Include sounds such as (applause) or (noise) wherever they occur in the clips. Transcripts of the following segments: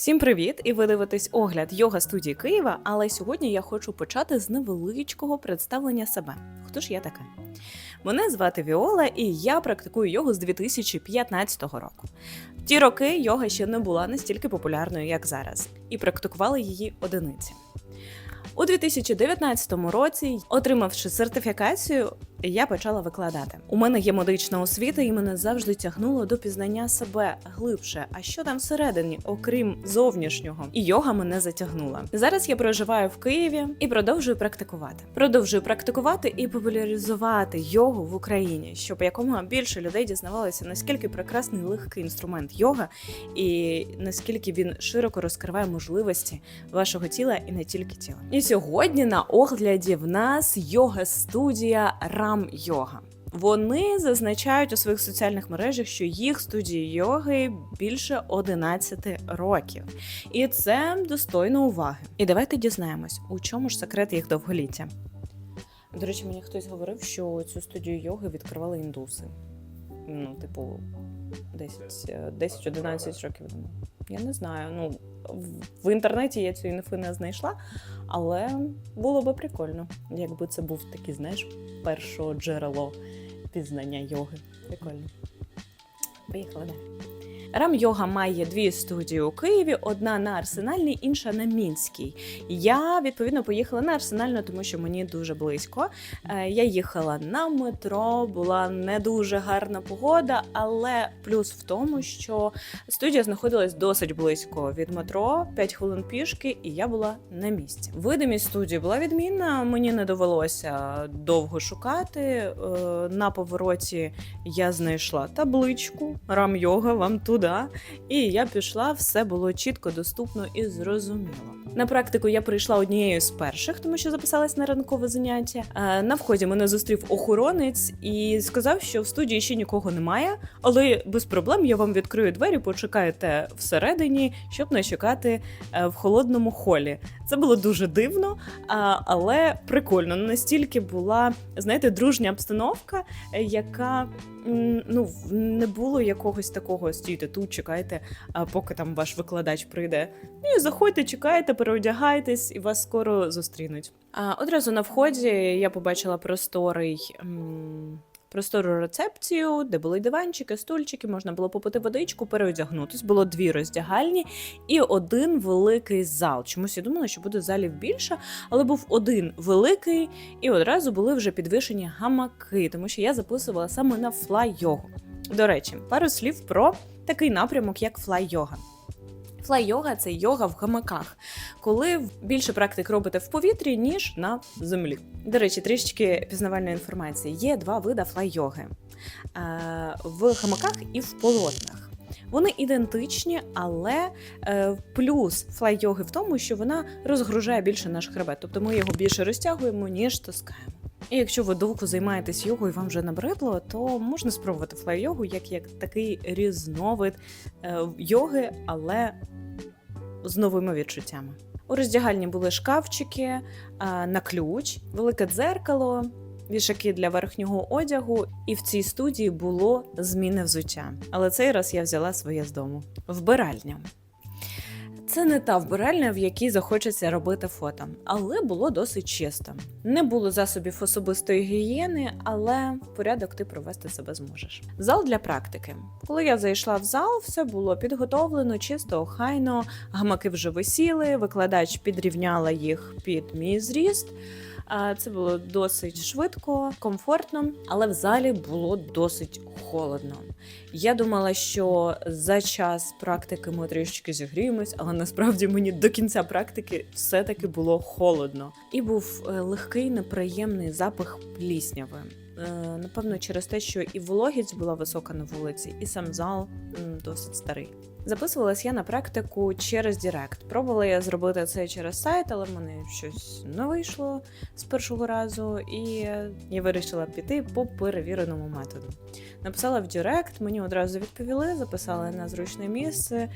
Всім привіт! І ви дивитесь огляд йога студії Києва. Але сьогодні я хочу почати з невеличкого представлення себе. Хто ж я така? Мене звати Віола, і я практикую йогу з 2015 року. Ті роки йога ще не була настільки популярною, як зараз, і практикували її одиниці. У 2019 році, отримавши сертифікацію, я почала викладати. У мене є медична освіта, і мене завжди тягнуло до пізнання себе глибше. А що там всередині, окрім зовнішнього, і йога мене затягнула. Зараз я проживаю в Києві і продовжую практикувати. Продовжую практикувати і популяризувати йогу в Україні, щоб якомога більше людей дізнавалося, наскільки прекрасний легкий інструмент йога, і наскільки він широко розкриває можливості вашого тіла і не тільки тіла. І сьогодні на огляді в нас йога студія Рам Йога. Вони зазначають у своїх соціальних мережах, що їх студії йоги більше 11 років, і це достойно уваги. І давайте дізнаємось, у чому ж секрет їх довголіття. До речі, мені хтось говорив, що цю студію йоги відкривали індуси. Ну, типу, 10 10-11 років тому. Я не знаю. Ну, в- інтернеті я цю інфи не знайшла, але було би прикольно, якби це був такий, знаєш, перше джерело пізнання йоги. Прикольно. Поїхали далі. Рам Йога має дві студії у Києві: одна на Арсенальній, інша на Мінській. Я відповідно поїхала на Арсенальну, тому що мені дуже близько. Е, Я їхала на метро, була не дуже гарна погода, але плюс в тому, що студія знаходилась досить близько від метро, 5 хвилин пішки, і я була на місці. Видимість студії була відмінна. Мені не довелося довго шукати. Е, На повороті я знайшла табличку Рам йога вам туди. І я пішла, все було чітко, доступно і зрозуміло. На практику я прийшла однією з перших, тому що записалась на ранкове заняття. Е, На вході мене зустрів охоронець і сказав, що в студії ще нікого немає, але без проблем я вам відкрию двері, почекаєте всередині, щоб не чекати е, в холодному холі. Це було дуже дивно, але прикольно. Ну, Настільки була, знаєте, дружня обстановка, е, яка ну, не було якогось такого стійте тут, чекайте, поки там ваш викладач прийде. Ні, заходьте, чекайте, переодягайтесь, і вас скоро зустрінуть. А одразу на вході я побачила просторий. м, Простору рецепцію, де були диванчики, стульчики, можна було попити водичку, переодягнутись. Було дві роздягальні і один великий зал. Чомусь я думала, що буде залів більше, але був один великий, і одразу були вже підвішені гамаки, тому що я записувала саме на флай-йогу. До речі, пару слів про такий напрямок, як флай-йога. Флай-йога це йога в гамаках, коли більше практик робите в повітрі, ніж на землі. До речі, трішечки пізнавальної інформації. Є два види флай-йоги е, в гамаках і в полотнах. Вони ідентичні, але е, плюс флай-йоги в тому, що вона розгружає більше наш хребет, тобто ми його більше розтягуємо, ніж таскаємо. І якщо ви довго займаєтесь йогою і вам вже набридло, то можна спробувати флай-йогу як, як такий різновид е, йоги, але з новими відчуттями. У роздягальні були шкафчики е, на ключ, велике дзеркало, вішаки для верхнього одягу, і в цій студії було зміни взуття. Але цей раз я взяла своє з дому. Вбиральня. Це не та вбиральня, в якій захочеться робити фото, але було досить чисто. Не було засобів особистої гігієни, але порядок ти провести себе зможеш. Зал для практики. Коли я зайшла в зал, все було підготовлено, чисто, охайно, гамаки вже висіли, викладач підрівняла їх під мій зріст. Це було досить швидко, комфортно, але в залі було досить холодно. Я думала, що за час практики ми трішечки зігріємось, але насправді мені до кінця практики все-таки було холодно. І був е, легкий, неприємний запах плісняви. Е, Напевно, через те, що і вологість була висока на вулиці, і сам зал досить старий. Записувалась я на практику через Директ. Пробувала я зробити це через сайт, але в мене щось не вийшло з першого разу, і я вирішила піти по перевіреному методу. Написала в Директ, мені одразу відповіли, записали на зручне місце,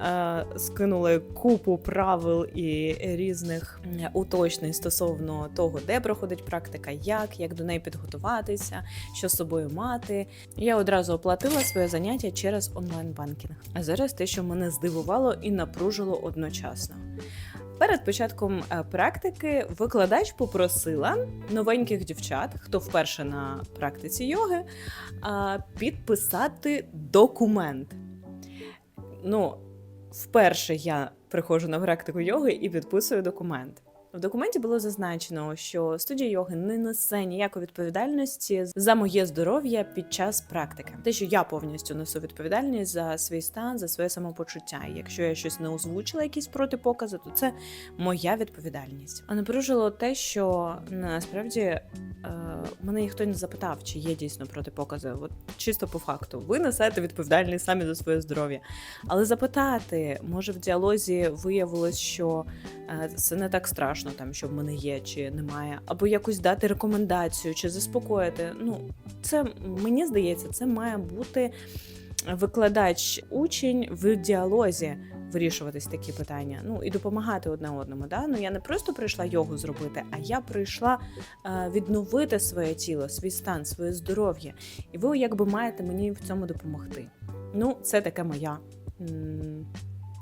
е, скинули купу правил і різних е, уточнень стосовно того, де проходить практика, як, як до неї підготуватися, що з собою мати. Я одразу оплатила своє заняття через онлайн-банкінг. А зараз відбулось те, що мене здивувало і напружило одночасно. Перед початком е, практики викладач попросила новеньких дівчат, хто вперше на практиці йоги, підписати документ. Ну, вперше я приходжу на практику йоги і підписую документ. В документі було зазначено, що студія йоги не несе ніякої відповідальності за моє здоров'я під час практики. Те, що я повністю несу відповідальність за свій стан, за своє самопочуття. І якщо я щось не озвучила, якісь протипокази, то це моя відповідальність. А напружило те, що насправді е, мене ніхто не запитав, чи є дійсно протипокази. От чисто по факту, ви несете відповідальність самі за своє здоров'я. Але запитати, може в діалозі виявилось, що е, це не так страшно, там що в мене є чи немає, або якось дати рекомендацію чи заспокоїти. Ну, це мені здається, це має бути викладач, учень в діалозі. Вирішуватись такі питання, ну і допомагати одне одному. Да? Ну я не просто прийшла йогу зробити, а я прийшла е, відновити своє тіло, свій стан, своє здоров'я. І ви якби маєте мені в цьому допомогти. Ну, це таке моя.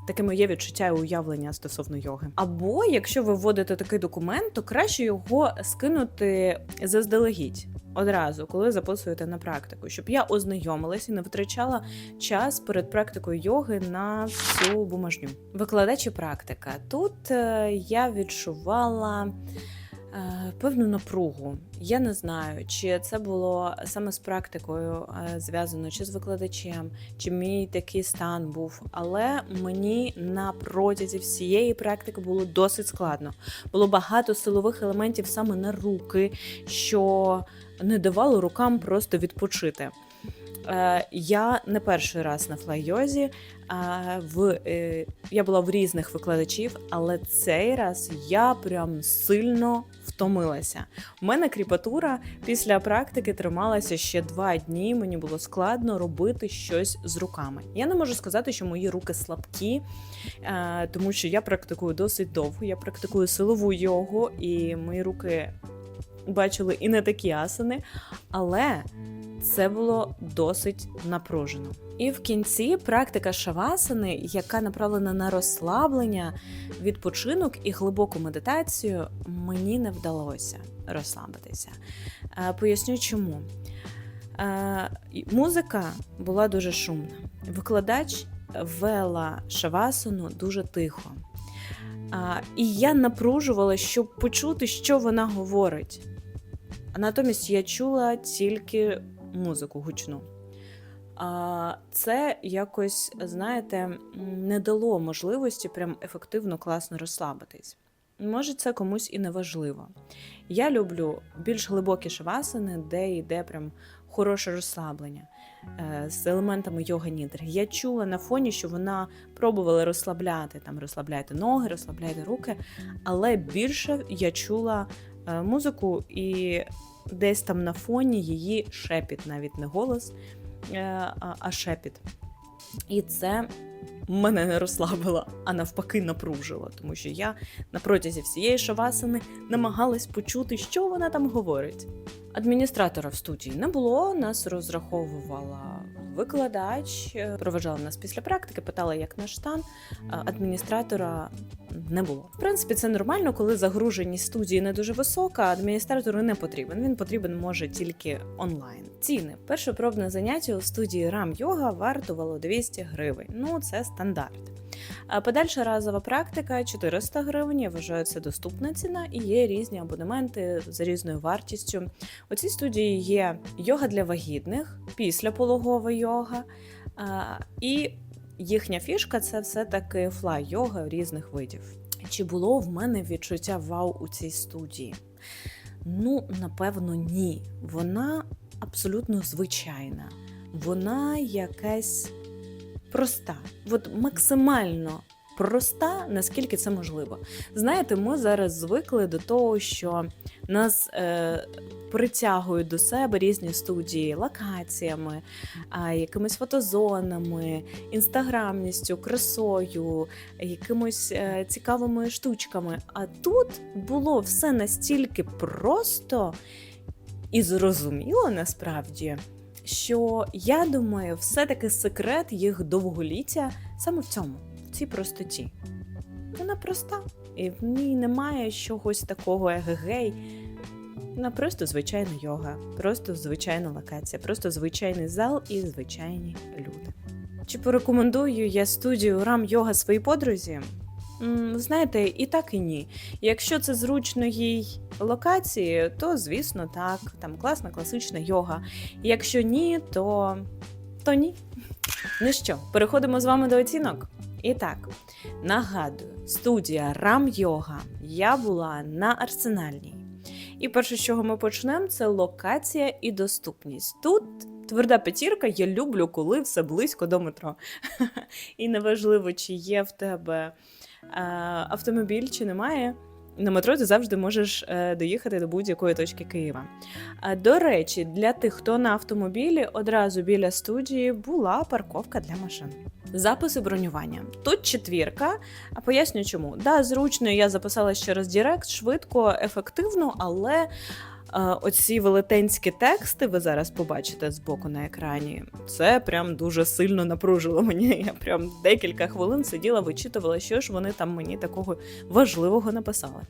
Таке моє відчуття і уявлення стосовно йоги. Або якщо ви вводите такий документ, то краще його скинути заздалегідь одразу, коли записуєте на практику, щоб я ознайомилася і не витрачала час перед практикою йоги на всю бумажню. Викладач і практика. Тут е, я відчувала. Е, Певну напругу. Я не знаю, чи це було саме з практикою е, зв'язано, чи з викладачем, чи мій такий стан був. Але мені на протязі всієї практики було досить складно. Було багато силових елементів саме на руки, що не давало рукам просто відпочити. Е, Я не перший раз на флай-йозі. В, я була в різних викладачів, але цей раз я прям сильно втомилася. У мене кріпатура після практики трималася ще два дні. Мені було складно робити щось з руками. Я не можу сказати, що мої руки слабкі, е, тому що я практикую досить довго. Я практикую силову йогу, і мої руки бачили і не такі асани, але це було досить напружено. І в кінці практика шавасани, яка направлена на розслаблення, відпочинок і глибоку медитацію, мені не вдалося розслабитися. Е, Поясню чому. Е, Музика була дуже шумна. Викладач вела шавасану дуже тихо. І я напружувала, щоб почути, що вона говорить. А натомість я чула тільки музику гучну. А це якось, знаєте, не дало можливості прям ефективно, класно розслабитись. Може, це комусь і не важливо. Я люблю більш глибокі шавасини, де йде прям хороше розслаблення е, з елементами йога нідр. Я чула на фоні, що вона пробувала розслабляти, там розслабляйте ноги, розслабляйте руки, але більше я чула е, музику і десь там на фоні її шепіт, навіть не голос, е, а, шепіт. І це мене не розслабило, а навпаки напружило, тому що я на протязі всієї шавасини намагалась почути, що вона там говорить. Адміністратора в студії не було, нас розраховувала викладач, е, нас після практики, питала, як наш стан. Адміністратора не було. В принципі, це нормально, коли загруженість студії не дуже висока, адміністратору не потрібен. Він потрібен може тільки онлайн. Ціни. Перше пробне заняття у студії Рам Йога вартувало 200 гривень. Ну, це стандарт. Подальша разова практика 400 гривень. Я вважаю, це доступна ціна і є різні абонементи за різною вартістю. У цій студії є йога для вагітних, післяпологова йога. І їхня фішка це все-таки флай-йога різних видів. Чи було в мене відчуття вау у цій студії? Ну, напевно, ні. Вона абсолютно звичайна. Вона якась проста, от максимально проста, наскільки це можливо. Знаєте, ми зараз звикли до того, що нас е, притягують до себе різні студії локаціями, а, якимись фотозонами, інстаграмністю, красою, якимось е, цікавими штучками. А тут було все настільки просто і зрозуміло насправді. Що я думаю, все-таки секрет їх довголіття саме в цьому, в цій простоті. Вона проста, і в ній немає чогось такого егегей. Вона просто звичайна йога, просто звичайна локація, просто звичайний зал і звичайні люди. Чи порекомендую я студію Рам Йога своїй подрузі? Знаєте, і так, і ні. Якщо це зручно їй локації, то звісно так, там класна класична йога. Якщо ні, то, то ні. Ну що, переходимо з вами до оцінок. І так, нагадую, студія Рам Йога. Я була на арсенальній. І перше, з чого ми почнемо, це локація і доступність. Тут тверда п'ятірка, я люблю, коли все близько до метро. (laughs) І неважливо, чи є в тебе автомобіль, чи немає. На метро ти завжди можеш е, доїхати до будь-якої точки Києва. До речі, для тих, хто на автомобілі, одразу біля студії була парковка для машин. Записи бронювання. Тут четвірка. А поясню чому. Да, зручно, я записалась через Дірект, швидко, ефективно, але е, оці велетенські тексти ви зараз побачите з боку на екрані. Це прям дуже сильно напружило мені. Я прям декілька хвилин сиділа, вичитувала, що ж вони там мені такого важливого написали.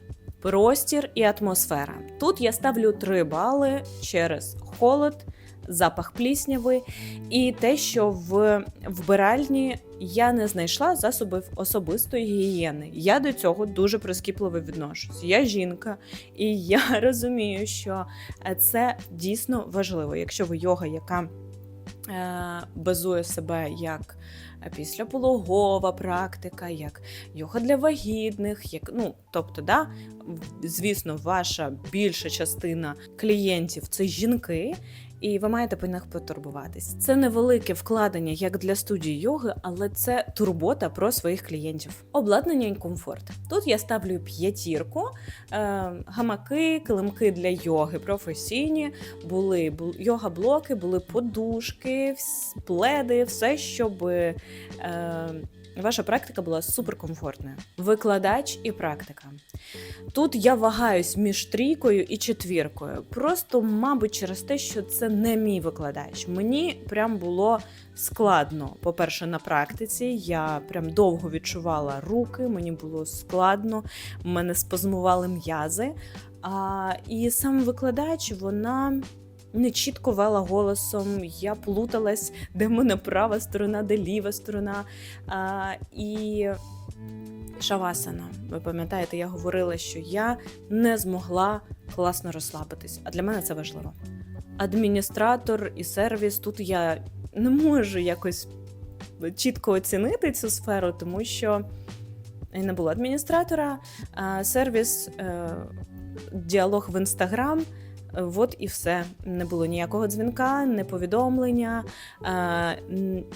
Простір і атмосфера. Тут я ставлю 3 бали через холод, запах плісняви і те, що в вбиральні я не знайшла засобів особистої гігієни. Я до цього дуже прискіпливо відношусь. Я жінка, і я (laughs) розумію, що е, це дійсно важливо. Якщо ви йога, яка е, базує себе як післяпологова практика, як йога для вагітних, як ну тобто, да, звісно, ваша більша частина клієнтів це жінки. І ви маєте про них потурбуватись. Це невелике вкладення як для студії йоги, але це турбота про своїх клієнтів. Обладнання і комфорт. Тут я ставлю п'ятірку, е, гамаки, килимки для йоги професійні, були бу- йога-блоки, були подушки, пледи, все, щоб е, ваша практика була суперкомфортною. Викладач і практика. Тут я вагаюсь між трійкою і четвіркою. Просто, мабуть, через те, що це не мій викладач. Мені прям було складно. По-перше, на практиці я прям довго відчувала руки, мені було складно, мене спазмували м'язи. А, і сам викладач, вона. Не чітко вела голосом, я плуталась, де в мене права сторона, де ліва сторона. А, і шавасана. Ви пам'ятаєте, я говорила, що я не змогла класно розслабитись, а для мене це важливо. Адміністратор і сервіс тут я не можу якось чітко оцінити цю сферу, тому що не було адміністратора, а сервіс, е, діалог в інстаграм. От і все. Не було ніякого дзвінка, не повідомлення, е,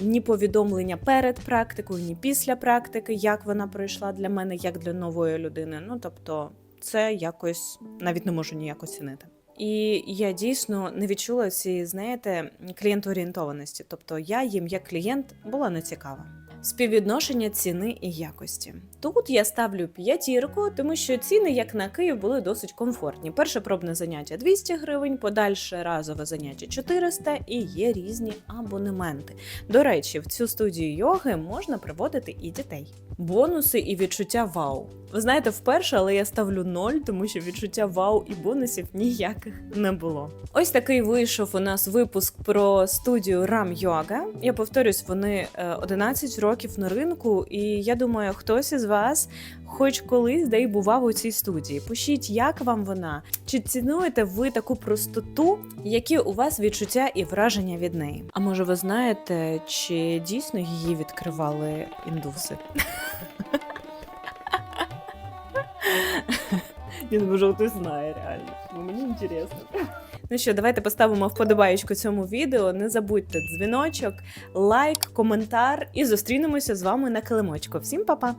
ні повідомлення перед практикою, ні після практики, як вона пройшла для мене, як для нової людини. Ну тобто, це якось навіть не можу ніяк оцінити. І я дійсно не відчула цієї, знаєте, клієнтоорієнтованості. Тобто я їм як клієнт була не цікава. Співвідношення ціни і якості. Тут я ставлю п'ятірку, тому що ціни, як на Київ, були досить комфортні. Перше пробне заняття 200 гривень, подальше разове заняття 400 і є різні абонементи. До речі, в цю студію йоги можна приводити і дітей. Бонуси і відчуття вау. Ви знаєте, вперше, але я ставлю 0, тому що відчуття вау і бонусів ніяких не було. Ось такий вийшов у нас випуск про студію Ram Yoga. Я повторюсь, вони е, 11 років на ринку, і я думаю, хтось із вас хоч колись де й бував у цій студії. Пишіть, як вам вона, чи цінуєте ви таку простоту, які у вас відчуття і враження від неї? А може, ви знаєте, чи дійсно її відкривали індуси? Я не можу, хтось знає реально. Ну, Мені інтересно. Ну що, давайте поставимо вподобаєчку цьому відео. Не забудьте дзвіночок, лайк, коментар і зустрінемося з вами на килимочку. Всім па-па!